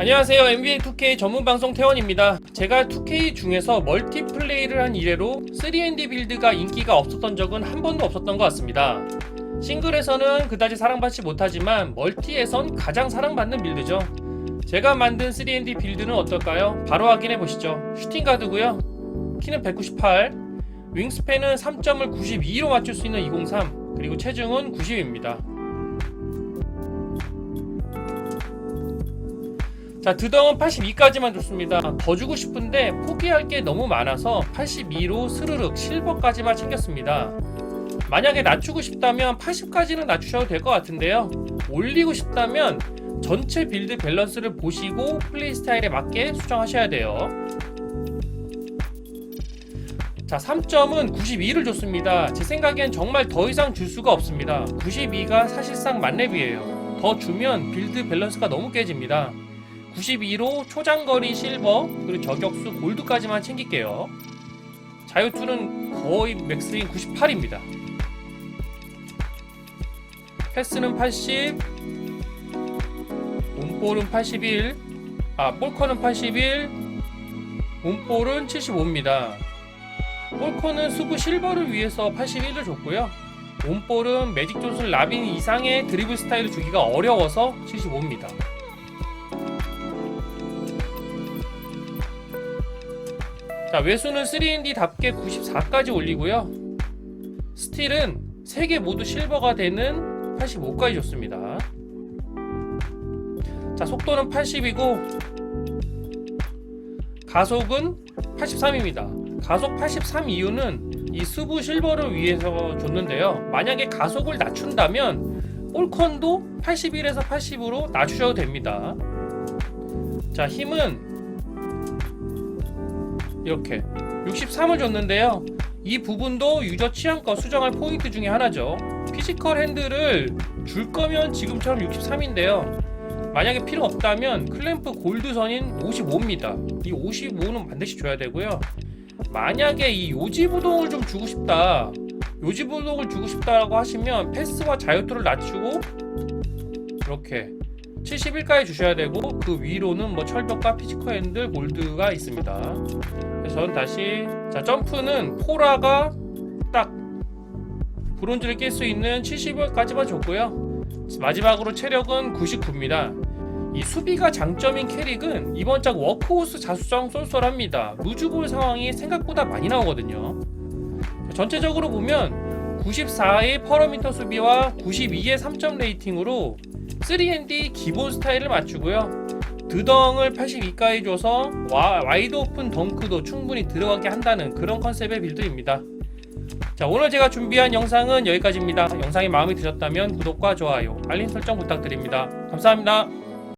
안녕하세요. NBA 2K 전문 방송 태원입니다. 제가 2K 중에서 멀티플레이를 한 이래로 3&D 빌드가 인기가 없었던 적은 한 번도 없었던 것 같습니다. 싱글에서는 그다지 사랑받지 못하지만 멀티에선 가장 사랑받는 빌드죠. 제가 만든 3&D 빌드는 어떨까요? 바로 확인해 보시죠. 슈팅 가드고요. 키는 198, 윙스팬은 3점을 92로 맞출 수 있는 203, 그리고 체중은 90입니다. 자, 드덩은 82까지만 줬습니다. 더 주고 싶은데 포기할 게 너무 많아서 82로 스르륵 실버까지만 챙겼습니다. 만약에 낮추고 싶다면 80까지는 낮추셔도 될 것 같은데요. 올리고 싶다면 전체 빌드 밸런스를 보시고 플레이 스타일에 맞게 수정하셔야 돼요. 자, 3점은 92를 줬습니다. 제 생각엔 정말 더 이상 줄 수가 없습니다. 92가 사실상 만렙이에요. 더 주면 빌드 밸런스가 너무 깨집니다. 92로 초장거리 실버 그리고 저격수 골드까지만 챙길게요. 자유투는 거의 맥스인 98입니다. 패스는 80, 온볼은 81, 아 볼커는 81, 온볼은 75입니다. 볼커는 수부 실버를 위해서 81을 줬고요. 온볼은 매직 존슨 라빈 이상의 드리블 스타일을 주기가 어려워서 75입니다. 자 외수는 3&D답게 94까지 올리고요. 스틸은 3개 모두 실버가 되는 85까지 줬습니다. 자 속도는 80이고 가속은 83입니다. 가속 83 이유는 이 수부 실버를 위해서 줬는데요. 만약에 가속을 낮춘다면 볼컨도 81에서 80으로 낮추셔도 됩니다. 자 힘은 이렇게 63을 줬는데요. 이 부분도 유저 취향껏 수정할 포인트 중에 하나죠. 피지컬 핸들을 줄 거면 지금처럼 63인데요. 만약에 필요 없다면 클램프 골드선인 55입니다. 이 55는 반드시 줘야 되고요. 만약에 이 요지부동을 좀 주고 싶다. 요지부동을 주고 싶다라고 하시면 패스와 자유투를 낮추고 이렇게 71까지 주셔야 되고 그 위로는 뭐 철벽과 피지컬 핸들 골드가 있습니다. 그래서 저는 다시 자 점프는 포라가 딱 브론즈를 깰 수 있는 70까지만 줬고요. 마지막으로 체력은 99입니다. 이 수비가 장점인 캐릭은 이번 작 워크호스 자수성 쏠쏠합니다. 루즈볼 상황이 생각보다 많이 나오거든요. 자, 전체적으로 보면 94의 퍼러미터 수비와 92의 3점 레이팅으로 3&D 기본 스타일을 맞추고요. 드덩을 82까지 줘서 와, 와이드 오픈 덩크도 충분히 들어가게 한다는 그런 컨셉의 빌드입니다. 자 오늘 제가 준비한 영상은 여기까지입니다. 영상이 마음에 드셨다면 구독과 좋아요, 알림 설정 부탁드립니다. 감사합니다.